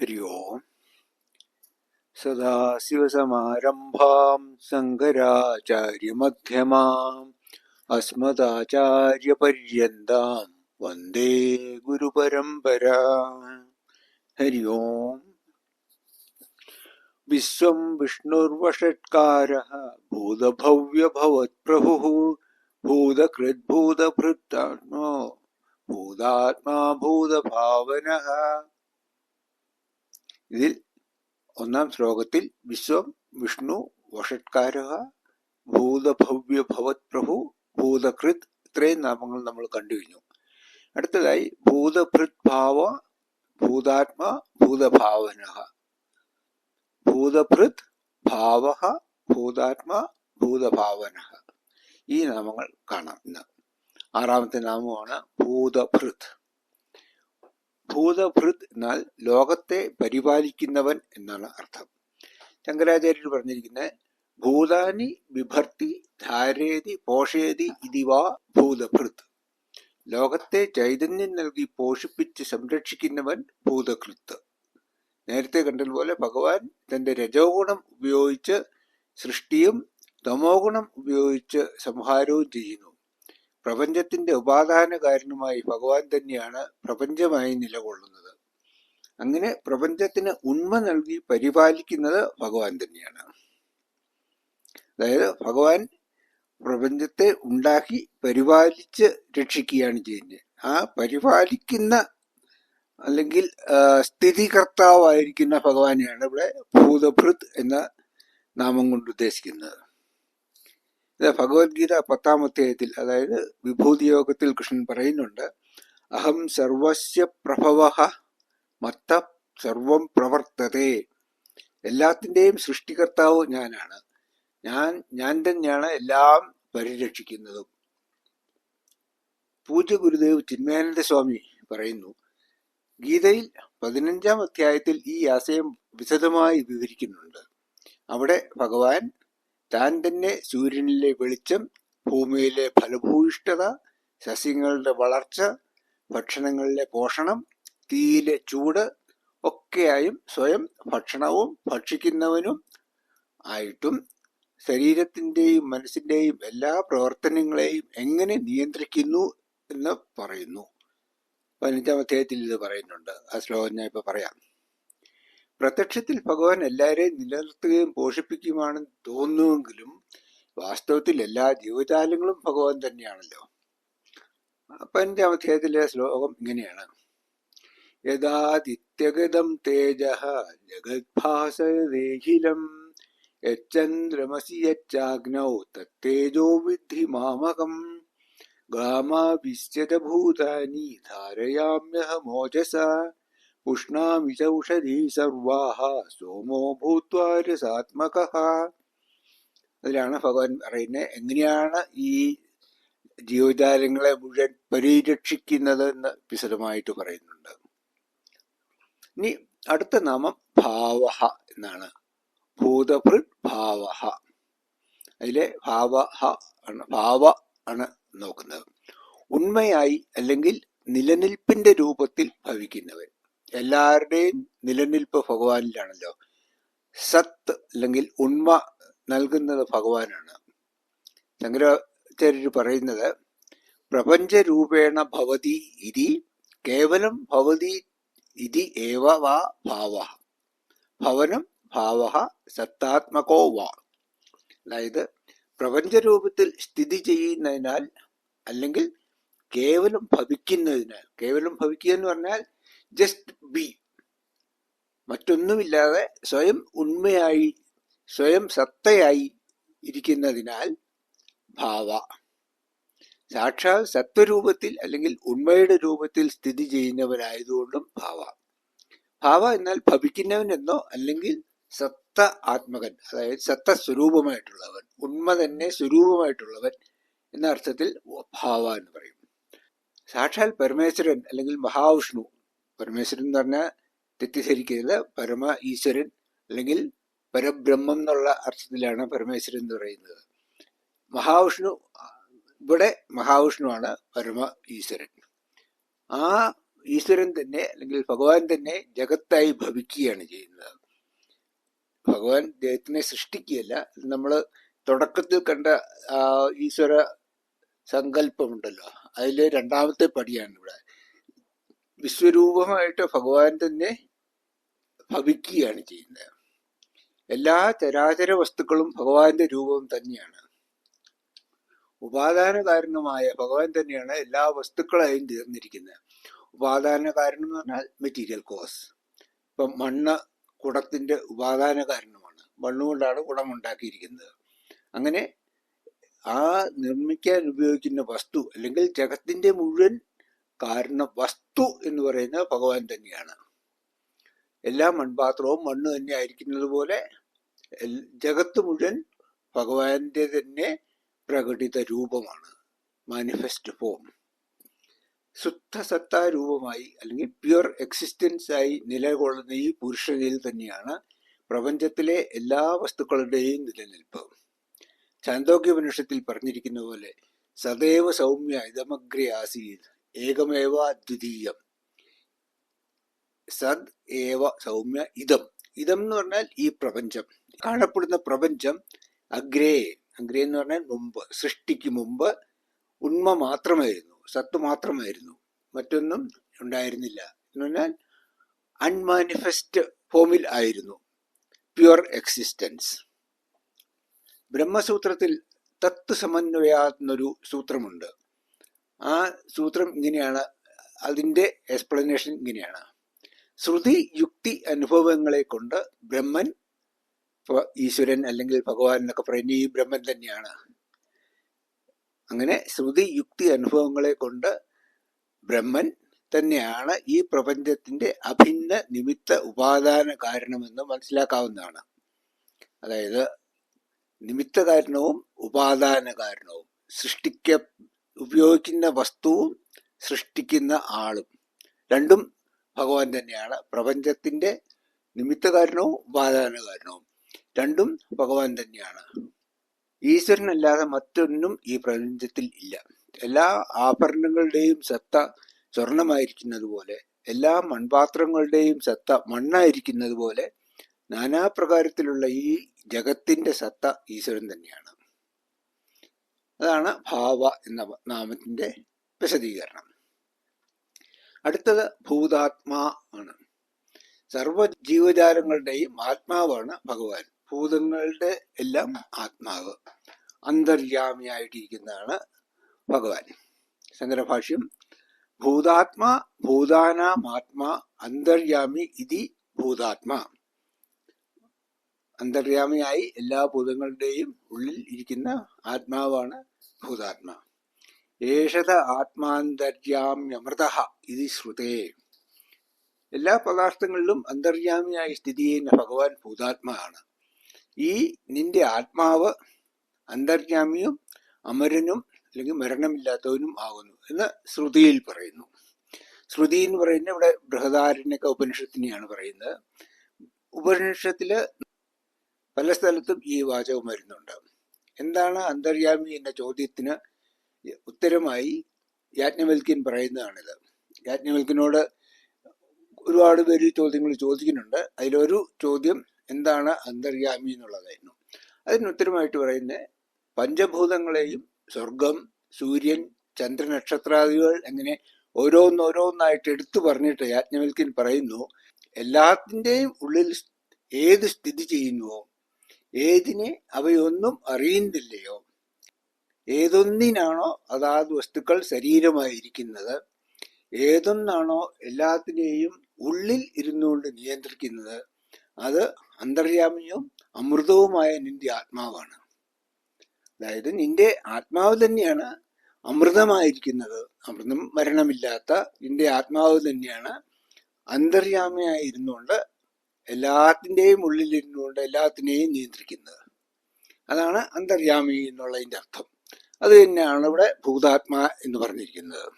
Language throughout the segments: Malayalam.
हरि ओम् सदाशिवसमारम्भां शङ्कराचार्यमध्यमाम्, अस्मदाचार्यपर्यन्तां वंदे गुरुपरम्परा हरि ओम् विश्वं विष्णुर्वषट्कारः, भूतभव्यभवत्प्रभुः, भूतकृद्भूतभृत्तात्मो, भूतात्मा, भूतभावनः। ഇതിൽ ഒന്നാം ശ്ലോകത്തിൽ വിശ്വം വിഷ്ണു വഷത്കാര ഭൂതഭവ്യ ഭവത് പ്രഭു ഭൂതകൃത് ഇത്രയും നാമങ്ങൾ നമ്മൾ കണ്ടു കഴിഞ്ഞു. അടുത്തതായി ഭൂതഭൃത് ഭാവ ഭൂതാത്മ ഭൂതഭാവന ഭൂതഭൃത് ഭാവ ഭൂതാത്മ ഭൂതഭാവന ഈ നാമങ്ങൾ കാണാം ഇന്ന്. ആറാമത്തെ നാമമാണ് ഭൂതഭൃത്. ഭൂതഭൃത് എന്നാൽ ലോകത്തെ പരിപാലിക്കുന്നവൻ എന്നാണ് അർത്ഥം. ശങ്കരാചാര്യർ പറഞ്ഞിരിക്കുന്നത് ഭൂതാനി വിഭർത്തി ധാരേതി പോഷേതി ഇതിവാ ഭൂതഭൃത്. ലോകത്തെ ചൈതന്യം നൽകി പോഷിപ്പിച്ച് സംരക്ഷിക്കുന്നവൻ ഭൂതകൃത്ത്. നേരത്തെ കണ്ടതുപോലെ ഭഗവാൻ തന്റെ രജോ ഗുണം ഉപയോഗിച്ച് സൃഷ്ടിയും തമോ ഗുണം ഉപയോഗിച്ച് സംഹാരവും ചെയ്യുന്നു. പ്രപഞ്ചത്തിന്റെ ഉപാധാന കാരണമായി ഭഗവാൻ തന്നെയാണ് പ്രപഞ്ചമായി നിലകൊള്ളുന്നത്. അങ്ങനെ പ്രപഞ്ചത്തിന് ഉണ്മ നൽകി പരിപാലിക്കുന്നത് ഭഗവാൻ തന്നെയാണ്. അതായത് ഭഗവാൻ പ്രപഞ്ചത്തെ ഉണ്ടാക്കി പരിപാലിച്ച് രക്ഷിക്കുകയാണ് ചെയ്യുന്നത്. ആ പരിപാലിക്കുന്ന അല്ലെങ്കിൽ സ്ഥിതികർത്താവായിരിക്കുന്ന ഭഗവാനെയാണ് ഇവിടെ ഭൂതഭൃത് എന്ന നാമം കൊണ്ട് ഉദ്ദേശിക്കുന്നത്. ഇത് ഭഗവത്ഗീത പത്താം അതായത് വിഭൂതിയോഗത്തിൽ കൃഷ്ണൻ പറയുന്നുണ്ട് അഹം സർവസ്യ പ്രഭവ മത്ത സർവം പ്രവർത്തതേ. എല്ലാത്തിന്റെയും സൃഷ്ടികർത്താവ് ഞാനാണ്. ഞാൻ ഞാൻ തന്നെയാണ് എല്ലാം പരിരക്ഷിക്കുന്നതും. പൂജ്യ ഗുരുദേവ് ചിന്മയാനന്ദ സ്വാമി പറയുന്നു ഗീതയിൽ പതിനഞ്ചാം അധ്യായത്തിൽ ഈ ആശയം വിശദമായി വിവരിക്കുന്നുണ്ട്. അവിടെ ഭഗവാൻ താൻ തന്നെ സൂര്യനിലെ വെളിച്ചം ഭൂമിയിലെ ഫലഭൂയിഷ്ഠത സസ്യങ്ങളുടെ വളർച്ച ഭക്ഷണങ്ങളിലെ പോഷണം തീയിലെ ചൂട് ഒക്കെയായും സ്വയം ഭക്ഷണവും ഭക്ഷിക്കുന്നവനും ആയിട്ടും ശരീരത്തിന്റെയും മനസ്സിന്റെയും എല്ലാ പ്രവർത്തനങ്ങളെയും എങ്ങനെ നിയന്ത്രിക്കുന്നു എന്ന് പറയുന്നു. പതിനഞ്ചാം അധ്യായത്തിൽ ഇത് പറയുന്നുണ്ട്. ആ ശ്ലോകം ഞാൻ ഇപ്പൊ പറയാം. പ്രത്യക്ഷത്തിൽ ഭഗവാൻ എല്ലാവരെയും നിലനിർത്തുകയും പോഷിപ്പിക്കുകയുമാണെന്ന് തോന്നുമെങ്കിലും വാസ്തവത്തിൽ എല്ലാ ജീവജാലങ്ങളും ഭഗവാൻ തന്നെയാണല്ലോ. പഞ്ചാം അധ്യായത്തിലെ ശ്ലോകം ഇങ്ങനെയാണ്. യഥാദിത്യഗതം തേജ ജഗദ്ഭാസദേഹിലം യച്ചന്ദ്രമസി യച്ചാഗ്നൗ തത്തേജോ വിദ്ധി മാമകം ഗാമാവിശ്യത ഭൂതാനി ധാരയാമ്യഹമോജസ ഉഷ്ണാമി ചൗഷധി സർവാഹ സോമോ ഭൂത്വാ രസാത്മക അതിലാണ് ഭഗവാൻ പറയുന്നത്. എങ്ങനെയാണ് ഈ ജീവജാലങ്ങളെ മുഴുവൻ പരിരക്ഷിക്കുന്നത് എന്ന് വിശദമായിട്ട് പറയുന്നുണ്ട്. ഇനി അടുത്ത നാമം ഭാവ എന്നാണ്. ഭൂതഭൃത് ഭാവ അതിലെ ഭാവ ആണ് ഭാവ ആണ് നോക്കുന്നത്. ഉണ്മയായി അല്ലെങ്കിൽ നിലനിൽപ്പിന്റെ രൂപത്തിൽ ഭവിക്കുന്നവൻ. എല്ലാവരുടെയും നിലനിൽപ്പ് ഭഗവാനിലാണല്ലോ. സത്ത് അല്ലെങ്കിൽ ഉണ്മ നൽകുന്നത് ഭഗവാനാണ്. ശങ്കരാചാര്യർ പറയുന്നത് പ്രപഞ്ചരൂപേണ ഭവതി ഇതി കേവലം ഭവതി ഇതി ഏവ വാ ഭാവ. ഭവനം ഭാവ സത്താത്മകോ വാ. അതായത് പ്രപഞ്ചരൂപത്തിൽ സ്ഥിതി ചെയ്യുന്നതിനാൽ അല്ലെങ്കിൽ കേവലം ഭവിക്കുന്നതിനാൽ കേവലം ഭവിക്കുക എന്ന് പറഞ്ഞാൽ ജസ്റ്റ് ബി മറ്റൊന്നുമില്ലാതെ സ്വയം ഉണ്മയായി സ്വയം സത്തയായി ഇരിക്കുന്നതിനാൽ ഭാവ. സാക്ഷാൽ സത്വരൂപത്തിൽ അല്ലെങ്കിൽ ഉണ്മയുടെ രൂപത്തിൽ സ്ഥിതി ചെയ്യുന്നവനായതുകൊണ്ടും ഭാവ. ഭാവ എന്നാൽ ഭവിക്കുന്നവൻ എന്നോ അല്ലെങ്കിൽ സത്ത ആത്മകൻ അതായത് സത്ത സ്വരൂപമായിട്ടുള്ളവൻ ഉണ്മ തന്നെ സ്വരൂപമായിട്ടുള്ളവൻ എന്ന അർത്ഥത്തിൽ ഭാവ എന്ന് പറയും. സാക്ഷാൽ പരമേശ്വരൻ അല്ലെങ്കിൽ മഹാവിഷ്ണു പരമേശ്വരൻ എന്ന് പറഞ്ഞാൽ തെറ്റിദ്ധരിക്കരുത്. പരമ ഈശ്വരൻ അല്ലെങ്കിൽ പരബ്രഹ്മം എന്നുള്ള അർത്ഥത്തിലാണ് പരമേശ്വരൻ എന്ന് പറയുന്നത്. മഹാവിഷ്ണു ഇവിടെ മഹാവിഷ്ണുവാണ് പരമ ഈശ്വരൻ. ആ ഈശ്വരൻ തന്നെ അല്ലെങ്കിൽ ഭഗവാൻ തന്നെ ജഗത്തായി ഭവിക്കുകയാണ് ചെയ്യുന്നത്. ഭഗവാൻ ദൈവത്തിനെ സൃഷ്ടിക്കുകയല്ല. നമ്മൾ തുടക്കത്തിൽ കണ്ട ഈശ്വര സങ്കല്പമുണ്ടല്ലോ. അതിലെ രണ്ടാമത്തെ പടിയാണ് ഇവിടെ വിശ്വരൂപമായിട്ട് ഭഗവാൻ തന്നെ ഭവിക്കുകയാണ് ചെയ്യുന്നത്. എല്ലാ ചരാചര വസ്തുക്കളും ഭഗവാന്റെ രൂപം തന്നെയാണ്. ഉപാദാന കാരണമായ ഭഗവാൻ തന്നെയാണ് എല്ലാ വസ്തുക്കളായും തീർന്നിരിക്കുന്നത്. ഉപാദാന കാരണം എന്ന് പറഞ്ഞാൽ മെറ്റീരിയൽ കോസ് ഇപ്പം മണ്ണ് കുടത്തിന്റെ ഉപാദാന കാരണമാണ് മണ്ണുകൊണ്ടാണ് കുടം ഉണ്ടാക്കിയിരിക്കുന്നത്. അങ്ങനെ ആ നിർമ്മിക്കാൻ ഉപയോഗിക്കുന്ന വസ്തു അല്ലെങ്കിൽ ജഗത്തിന്റെ മുഴുവൻ കാരണം വസ്തു എന്ന് പറയുന്നത് ഭഗവാൻ തന്നെയാണ്. എല്ലാ മൺപാത്രവും മണ്ണ് തന്നെ ആയിരിക്കുന്നത് പോലെ ജഗത്ത് മുഴുവൻ ഭഗവാന്റെ തന്നെ പ്രകടിത രൂപമാണ്. മാനിഫെസ്റ്റ് ഫോം ശുദ്ധസത്താ രൂപമായി അല്ലെങ്കിൽ പ്യുർ എക്സിസ്റ്റൻസ് ആയി നിലകൊള്ളുന്ന ഈ പുരുഷനിൽ തന്നെയാണ് പ്രപഞ്ചത്തിലെ എല്ലാ വസ്തുക്കളുടെയും നിലനിൽപ്പ്. ചാന്തോക്യോപനിഷത്തിൽ പറഞ്ഞിരിക്കുന്ന പോലെ സദൈവ സൗമ്യ ഇതമഗ്രി ആസീത് ഏകമേവ ദ്വിതീയം. സദ് ഏവ സൗമ്യ ഇതം. ഇതം എന്ന് പറഞ്ഞാൽ ഈ പ്രപഞ്ചം. കാണപ്പെടുന്ന പ്രപഞ്ചം അഗ്രേ. അഗ്രേ എന്ന് പറഞ്ഞാൽ മുമ്പ് സൃഷ്ടിക്ക് മുമ്പ് ഉണ്മ മാത്രമായിരുന്നു സത്ത് മാത്രമായിരുന്നു. മറ്റൊന്നും ഉണ്ടായിരുന്നില്ല. എന്ന് പറഞ്ഞാൽ അൺമാനിഫെസ്റ്റ് ഫോമിൽ ആയിരുന്നു പ്യുവർ എക്സിസ്റ്റൻസ്. ബ്രഹ്മസൂത്രത്തിൽ തത്ത് സമന്വയ സൂത്രമുണ്ട്. ആ സൂത്രം ഇങ്ങനെയാണ്. അതിന്റെ എക്സ്പ്ലനേഷൻ ഇങ്ങനെയാണ്. ശ്രുതി യുക്തി അനുഭവങ്ങളെ കൊണ്ട് ബ്രഹ്മൻ ഈശ്വരൻ അല്ലെങ്കിൽ ഭഗവാൻ എന്നൊക്കെ പറയുന്ന ഈ ബ്രഹ്മൻ തന്നെയാണ്. അങ്ങനെ ശ്രുതി യുക്തി അനുഭവങ്ങളെ കൊണ്ട് ബ്രഹ്മൻ തന്നെയാണ് ഈ പ്രപഞ്ചത്തിന്റെ അഭിന്ന നിമിത്ത ഉപാദാന കാരണമെന്ന് മനസ്സിലാക്കാവുന്നതാണ്. അതായത് നിമിത്ത കാരണവും ഉപാദാന കാരണവും സൃഷ്ടിക്ക ഉപയോഗിക്കുന്ന വസ്തുവും സൃഷ്ടിക്കുന്ന ആളും. രണ്ടും ഭഗവാൻ തന്നെയാണ്. പ്രപഞ്ചത്തിന്റെ നിമിത്തകാരനവും കാരണവും രണ്ടും ഭഗവാൻ തന്നെയാണ്. ഈശ്വരനല്ലാതെ മറ്റൊന്നും ഈ പ്രപഞ്ചത്തിൽ ഇല്ല. എല്ലാ ആഭരണങ്ങളുടെയും സത്ത സ്വർണമായിരിക്കുന്നത് പോലെ എല്ലാ മൺപാത്രങ്ങളുടെയും സത്ത മണ്ണായിരിക്കുന്നത് പോലെ നാനാപ്രകാരത്തിലുള്ള ഈ ജഗത്തിന്റെ സത്ത ഈശ്വരൻ തന്നെയാണ്. അതാണ് ഭാവ എന്ന നാമത്തിന്റെ വിശദീകരണം. അടുത്തത് ഭൂതാത്മാ ആണ്. സർവ ജീവജാലങ്ങളുടെയും ആത്മാവാണ് ഭഗവാൻ. ഭൂതങ്ങളുടെ എല്ലാം ആത്മാവ്. അന്തര്യാമിയായിട്ടിരിക്കുന്നതാണ് ഭഗവാൻ. ശങ്കരഭാഷ്യം ഭൂതാത്മാ ഭൂതാനാമാത്മാ അന്തര്യാമി ഇതി ഭൂതാത്മാ. അന്തര്യാമിയായി എല്ലാ ഭൂതങ്ങളുടെയും ഉള്ളിൽ ഇരിക്കുന്ന ആത്മാവാണ് ഭൂതാത്മാ ഏഷത ആത്മാന്തര്യാമ്യമൃത ഇത് ശ്രുതേ. എല്ലാ പദാർത്ഥങ്ങളിലും അന്തര്യാമിയായി സ്ഥിതി ചെയ്യുന്ന ഭഗവാൻ ഭൂതാത്മാവാണ് ഈ നിന്റെ ആത്മാവ് അന്തര്യാമിയും അമരനും അല്ലെങ്കിൽ മരണമില്ലാത്തവനും ആകുന്നു എന്ന് ശ്രുതിയിൽ പറയുന്നു. ശ്രുതി എന്ന് പറയുന്നത് ഇവിടെ ബൃഹദാരണ്യക ഉപനിഷത്തിനെയാണ് പറയുന്നത്. ഉപനിഷത്തിൽ പല സ്ഥലത്തും ഈ വാചകം വരുന്നുണ്ട്. എന്താണ് അന്തര്യാമി എന്ന ചോദ്യത്തിന് ഉത്തരമായി യാജ്ഞവൽക്യൻ പറയുന്നതാണിത്. യാജ്ഞവൽക്കനോട് ഒരുപാട് പേര് ചോദ്യങ്ങൾ ചോദിക്കുന്നുണ്ട്. അതിലൊരു ചോദ്യം എന്താണ് അന്തര്യാമി എന്നുള്ളതായിരുന്നു. അതിന് ഉത്തരമായിട്ട് പറയുന്നത് പഞ്ചഭൂതങ്ങളെയും സ്വർഗം സൂര്യൻ ചന്ദ്രനക്ഷത്രാദികൾ എങ്ങനെ ഓരോന്നോരോന്നായിട്ട് എടുത്തു പറഞ്ഞിട്ട് യാജ്ഞവൽക്കൻ പറയുന്നു എല്ലാത്തിന്റെയും ഉള്ളിൽ ഏത് സ്ഥിതി ചെയ്യുന്നുവോ ഏതിനെ അവയൊന്നും അറിയുന്നില്ലയോ? ഏതൊന്നിനാണോ അതാത് വസ്തുക്കൾ ശരീരമായിരിക്കുന്നത്? ഏതൊന്നാണോ എല്ലാത്തിനെയും ഉള്ളിൽ ഇരുന്നുകൊണ്ട് നിയന്ത്രിക്കുന്നത്? അത് അന്തര്യാമിയും അമൃതവുമായ നിന്റെ ആത്മാവാണ്. അതായത് നിന്റെ ആത്മാവ് തന്നെയാണ് അമൃതമായിരിക്കുന്നത്. അമൃതം മരണമില്ലാത്ത നിന്റെ ആത്മാവ് തന്നെയാണ് അന്തര്യാമിയായിരുന്നുകൊണ്ട് എല്ലാത്തിന്റെയും ഉള്ളിലിരുന്നുകൊണ്ട് എല്ലാത്തിനെയും നിയന്ത്രിക്കുന്നത്. അതാണ് അന്തര്യാമി എന്നുള്ളതിന്റെ അർത്ഥം. അത് തന്നെയാണ് ഇവിടെ ഭൂതാത്മാ എന്ന് പറഞ്ഞിരിക്കുന്നത്.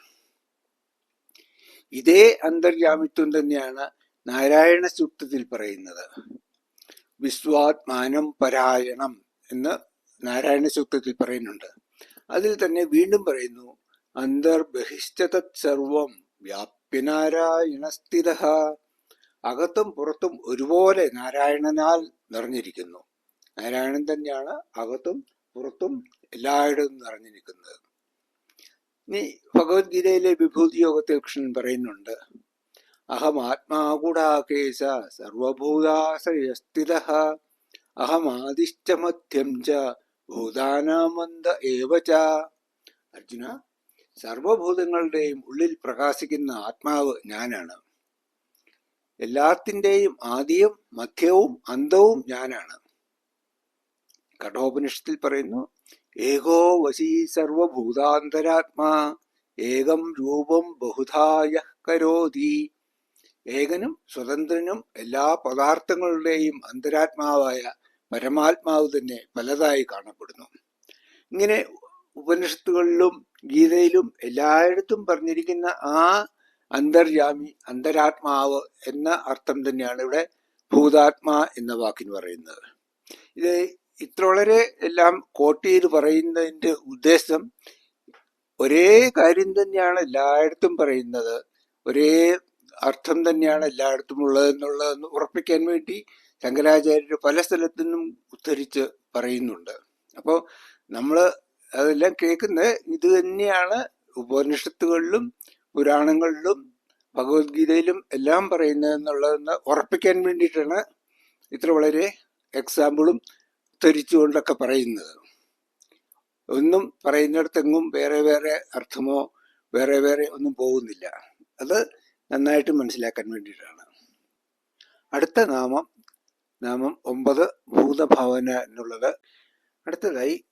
ഇതേ അന്തര്യാമിത്വം തന്നെയാണ് നാരായണ സൂക്തത്തിൽ പറയുന്നത്. വിശ്വാത്മാനം പരായണം എന്ന് നാരായണ സൂക്തത്തിൽ പറയുന്നുണ്ട്. അതിൽ തന്നെ വീണ്ടും പറയുന്നു അന്തർബഹിഷ്ഠതത് സർവം വ്യാപ്യ നാരായണസ്ഥിത അകത്തും പുറത്തും ഒരുപോലെ നാരായണനാൽ നിറഞ്ഞിരിക്കുന്നു. നാരായണൻ തന്നെയാണ് അകത്തും പുറത്തും എല്ലായിടത്തും നിറഞ്ഞു നിൽക്കുന്നത് ഇനി ഭഗവത്ഗീതയിലെ വിഭൂതി യോഗത്തിൽ കൃഷ്ണൻ പറയുന്നുണ്ട് അഹം ആത്മാകൂടാകേശ സർവഭൂതാശ്രയസ്ഥിത അഹം മധ്യം ച ഭൂതാനാമന്ത ഏവ അർജുന സർവഭൂതങ്ങളുടെയും ഉള്ളിൽ പ്രകാശിക്കുന്ന ആത്മാവ് ഞാനാണ്. എല്ലാത്തിന്റെയും ആദ്യവും മധ്യവും അന്തവും ഞാനാണ്. കഠോപനിഷത്തിൽ പറയുന്നു ഏകോ വശീ സർവഭൂതാന്തരാത്മാ ഏകം രൂപം ബഹുധായ കരോതി. ഏകനും സ്വതന്ത്രനും എല്ലാ പദാർത്ഥങ്ങളുടെയും അന്തരാത്മാവായ പരമാത്മാവ് തന്നെ പലതായി കാണപ്പെടുന്നു. ഇങ്ങനെ ഉപനിഷത്തുകളിലും ഗീതയിലും എല്ലായിടത്തും പറഞ്ഞിരിക്കുന്ന ആ അന്തർയാമി അന്തരാത്മാവ് എന്ന അർത്ഥം തന്നെയാണ് ഇവിടെ ഭൂതാത്മാ എന്ന വാക്കിന് പറയുന്നത്. ഇത് ഇത്ര വളരെ എല്ലാം കോട്ട് ചെയ്ത് പറയുന്നതിന്റെ ഉദ്ദേശം ഒരേ കാര്യം തന്നെയാണ് എല്ലായിടത്തും പറയുന്നത്. ഒരേ അർത്ഥം തന്നെയാണ് എല്ലായിടത്തും ഉള്ളതെന്നുള്ളതെന്ന് ഉറപ്പിക്കാൻ വേണ്ടി ശങ്കരാചാര്യർ പല സ്ഥലത്തു നിന്നും ഉദ്ധരിച്ച് പറയുന്നുണ്ട്. അപ്പോൾ നമ്മൾ അതെല്ലാം കേൾക്കുന്നത് ഇത് തന്നെയാണ് ഉപനിഷത്തുകളിലും പുരാണങ്ങളിലും ഭഗവത്ഗീതയിലും എല്ലാം പറയുന്നതെന്നുള്ളതെന്ന് ഉറപ്പിക്കാൻ വേണ്ടിയിട്ടാണ് ഇത്ര വളരെ എക്സാമ്പിളും ഉദ്ധരിച്ചുകൊണ്ടൊക്കെ പറയുന്നത്. ഒന്നും പറയുന്നിടത്തെങ്ങും വേറെ വേറെ അർത്ഥമോ വേറെ വേറെ ഒന്നും പോകുന്നില്ല. അത് നന്നായിട്ട് മനസ്സിലാക്കാൻ വേണ്ടിയിട്ടാണ്. അടുത്ത നാമം നാമം ഒമ്പത് ഭൂതഭാവന എന്നുള്ളത്. അടുത്തതായി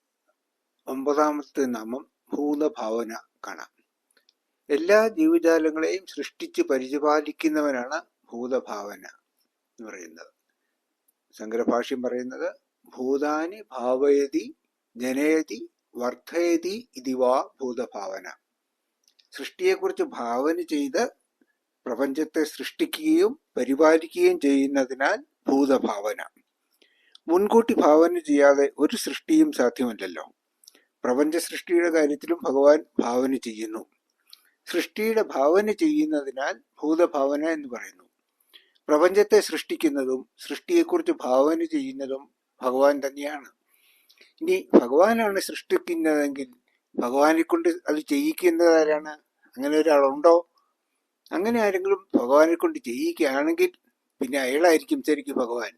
ഒമ്പതാമത്തെ നാമം ഭൂതഭാവന കാണാം. എല്ലാ ജീവജാലങ്ങളെയും സൃഷ്ടിച്ച് പരിപാലിക്കുന്നവനാണ് ഭൂതഭാവന എന്ന് പറയുന്നത്. ശങ്കരഭാഷ്യം പറയുന്നത് ഭൂതാനി ഭാവയതി ജനയതി വർദ്ധയതി ഇതിവാ ഭൂതഭാവന. സൃഷ്ടിയെക്കുറിച്ച് ഭാവന ചെയ്ത് പ്രപഞ്ചത്തെ സൃഷ്ടിക്കുകയും പരിപാലിക്കുകയും ചെയ്യുന്നതിനാൽ ഭൂതഭാവന. മുൻകൂട്ടി ഭാവന ചെയ്യാതെ ഒരു സൃഷ്ടിയും സാധ്യമല്ലല്ലോ. പ്രപഞ്ച സൃഷ്ടിയുടെ കാര്യത്തിലും ഭഗവാൻ ഭാവന ചെയ്യുന്നു. സൃഷ്ടിയുടെ ഭാവന ചെയ്യുന്നതിനാൽ ഭൂതഭാവന എന്ന് പറയുന്നു. പ്രപഞ്ചത്തെ സൃഷ്ടിക്കുന്നതും സൃഷ്ടിയെക്കുറിച്ച് ഭാവന ചെയ്യുന്നതും ഭഗവാൻ തന്നെയാണ്. ഇനി ഭഗവാനാണ് സൃഷ്ടിക്കുന്നതെങ്കിൽ ഭഗവാനെ കൊണ്ട് അത് ചെയ്യിക്കുന്നത് ആരാണ്? അങ്ങനെ ഒരാളുണ്ടോ? അങ്ങനെ ആരെങ്കിലും ഭഗവാനെ കൊണ്ട് ചെയ്യിക്കുകയാണെങ്കിൽ പിന്നെ അയാളായിരിക്കും ശരിക്കും ഭഗവാൻ.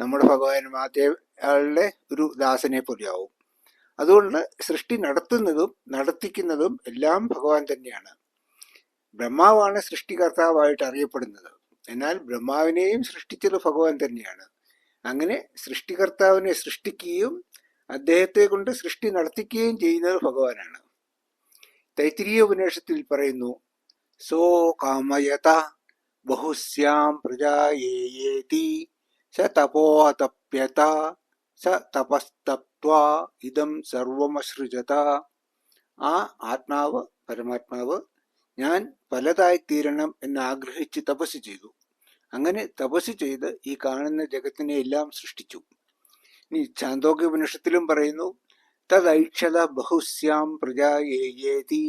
നമ്മുടെ ഭഗവാൻ മാതേ അയാളുടെ ഒരു ദാസനെ പോലെയാവും. അതുകൊണ്ട് സൃഷ്ടി നടത്തുന്നതും നടത്തിക്കുന്നതും എല്ലാം ഭഗവാൻ തന്നെയാണ്. ബ്രഹ്മാവാണ് സൃഷ്ടികർത്താവായിട്ട് അറിയപ്പെടുന്നത്. എന്നാൽ ബ്രഹ്മാവിനെയും സൃഷ്ടിച്ചത് ഭഗവാൻ തന്നെയാണ്. അങ്ങനെ സൃഷ്ടികർത്താവിനെ സൃഷ്ടിക്കുകയും അദ്ദേഹത്തെ കൊണ്ട് സൃഷ്ടി നടത്തിക്കുകയും ചെയ്യുന്നത് ഭഗവാനാണ്. തൈത്തിരീയ ഉപനിഷത്തിൽ പറയുന്നു സോ കാമയത ബഹുസ്യാം പ്രജാ സ തപോതപ്യത സ തപസ്തപ്വാ ഇതം സർവമസൃജത ആ ആത്മാവ് പരമാത്മാവ് ഞാൻ പലതായി തീരണം എന്ന് ആഗ്രഹിച്ച് തപസ് ചെയ്തു. അങ്ങനെ തപസ് ചെയ്ത് ഈ കാണുന്ന ജഗത്തിനെ എല്ലാം സൃഷ്ടിച്ചു. ഇനി ചാന്തോക്യ ഉപനിഷത്തിലും പറയുന്നു തദൈക്ഷത ബഹുസ്യാം പ്രജായേതി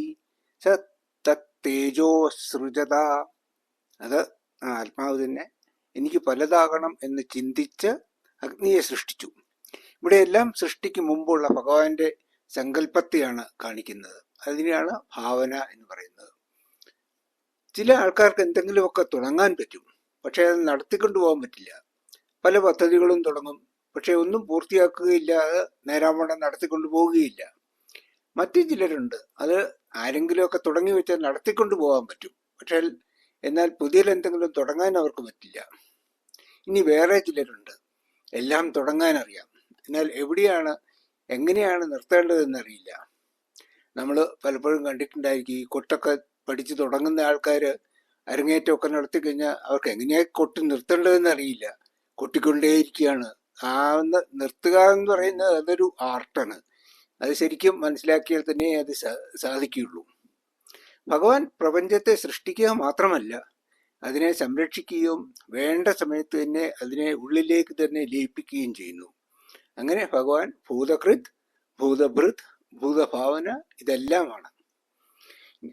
സ തേജോ സൃജത. അത് ആത്മാവ് തന്നെ എനിക്ക് പലതാകണം എന്ന് ചിന്തിച്ച് അഗ്നിയെ സൃഷ്ടിച്ചു. ഇവിടെ എല്ലാം സൃഷ്ടിക്ക് മുമ്പുള്ള ഭഗവാന്റെ സങ്കല്പത്തെയാണ് കാണിക്കുന്നത്. അതിനെയാണ് ഭാവന എന്ന് പറയുന്നത്. ചില ആൾക്കാർക്ക് എന്തെങ്കിലുമൊക്കെ തുടങ്ങാൻ പറ്റും. പക്ഷെ അത് നടത്തിക്കൊണ്ടു പോകാൻ പറ്റില്ല. പല പദ്ധതികളും തുടങ്ങും. പക്ഷെ ഒന്നും പൂർത്തിയാക്കുകയില്ലാതെ നേരാമണ്ണം നടത്തിക്കൊണ്ടു പോവുകയില്ല മറ്റു ചിലരുണ്ട്. അത് ആരെങ്കിലുമൊക്കെ തുടങ്ങി വെച്ചാൽ നടത്തിക്കൊണ്ടു പോകാൻ പറ്റും. പക്ഷേ എന്നാൽ പുതിയ എന്തെങ്കിലും തുടങ്ങാൻ അവർക്ക് പറ്റില്ല. ഇനി വേറെ ചിലരുണ്ട്. എല്ലാം തുടങ്ങാൻ അറിയാം. എന്നാൽ എവിടെയാണ് എങ്ങനെയാണ് നിർത്തേണ്ടതെന്ന് അറിയില്ല. നമ്മൾ പലപ്പോഴും കണ്ടിട്ടുണ്ടായിരിക്കും ഈ കൊട്ടൊക്കെ പഠിച്ചു തുടങ്ങുന്ന ആൾക്കാർ അരങ്ങേറ്റമൊക്കെ നടത്തി കഴിഞ്ഞാൽ അവർക്ക് എങ്ങനെയാ കൊട്ടി നിർത്തേണ്ടതെന്ന് അറിയില്ല. കൊട്ടിക്കൊണ്ടേയിരിക്കുകയാണ്. ആ നിർത്തുക എന്ന് പറയുന്നത് അതൊരു ആർട്ടാണ്. അത് ശരിക്കും മനസ്സിലാക്കിയാൽ തന്നെ അത് സാധിക്കുകയുള്ളൂ. ഭഗവാൻ പ്രപഞ്ചത്തെ സൃഷ്ടിക്കുക മാത്രമല്ല അതിനെ സംരക്ഷിക്കുകയും വേണ്ട സമയത്ത് തന്നെ അതിനെ ഉള്ളിലേക്ക് തന്നെ ലയിപ്പിക്കുകയും ചെയ്യുന്നു. അങ്ങനെ ഭഗവാൻ ഭൂതകൃത് ഭൂതഭൃത് ഭൂതഭാവന ഇതെല്ലാമാണ്.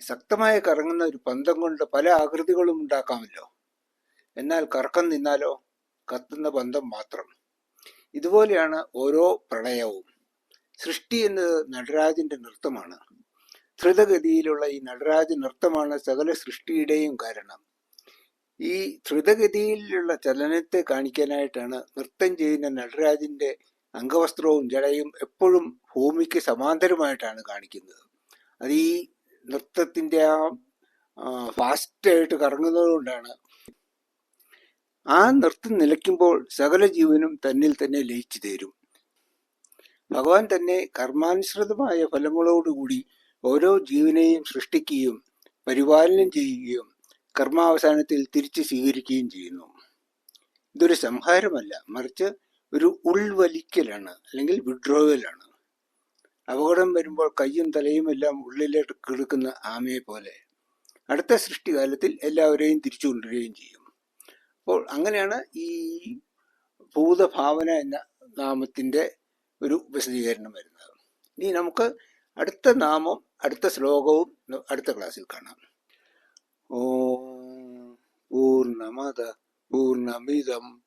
ശക്തമായ കറങ്ങുന്ന ഒരു പന്തം കൊണ്ട് പല ആകൃതികളും ഉണ്ടാക്കാമല്ലോ. എന്നാൽ കറക്കം നിന്നാലോ? കത്തുന്ന പന്തം മാത്രം. ഇതുപോലെയാണ് ഓരോ പ്രളയവും. സൃഷ്ടി എന്നത് നടരാജന്റെ നൃത്തമാണ്. ധ്രുതഗതിയിലുള്ള ഈ നടരാജ നൃത്തമാണ് സകല സൃഷ്ടിയുടെയും കാരണം. ഈ ധ്രുതഗതിയിലുള്ള ചലനത്തെ കാണിക്കാനായിട്ടാണ് നൃത്തം ചെയ്യുന്ന നടരാജന്റെ അംഗവസ്ത്രവും ജടയും എപ്പോഴും ഭൂമിക്ക് സമാന്തരമായിട്ടാണ് കാണിക്കുന്നത്. അത് ഈ നൃത്തത്തിന്റെ ആ ഫാസ്റ്റായിട്ട് കറങ്ങുന്നത് കൊണ്ടാണ്. ആ നൃത്തം നിലയ്ക്കുമ്പോൾ സകല ജീവനും തന്നിൽ തന്നെ ലയിച്ചു തരും ഭഗവാൻ തന്നെ കർമാനുസൃതമായ ഫലങ്ങളോടുകൂടി ഓരോ ജീവനെയും സൃഷ്ടിക്കുകയും പരിപാലനം ചെയ്യുകയും കർമാവസാനത്തിൽ തിരിച്ചു സ്വീകരിക്കുകയും ചെയ്യുന്നു. ഇതൊരു സംഹാരമല്ല. മറിച്ച് ഒരു ഉൾവലിക്കലാണ് അല്ലെങ്കിൽ വിഡ്രോവലാണ്. അപകടം വരുമ്പോൾ കയ്യും തലയും എല്ലാം ഉള്ളിലേക്ക് കിടക്കുന്ന ആമയെ പോലെ. അടുത്ത സൃഷ്ടികാലത്തിൽ എല്ലാവരെയും തിരിച്ചു കൊണ്ടുവരികയും ചെയ്യും. അപ്പോൾ അങ്ങനെയാണ് ഈ ഭൂതഭാവന എന്ന നാമത്തിന്റെ ഒരു വിശദീകരണം വരുന്നത്. ഇനി നമുക്ക് അടുത്ത നാമം അടുത്ത ശ്ലോകവും അടുത്ത ക്ലാസ്സിൽ കാണാം. ഓ പൂർണമത പൂർണമിതം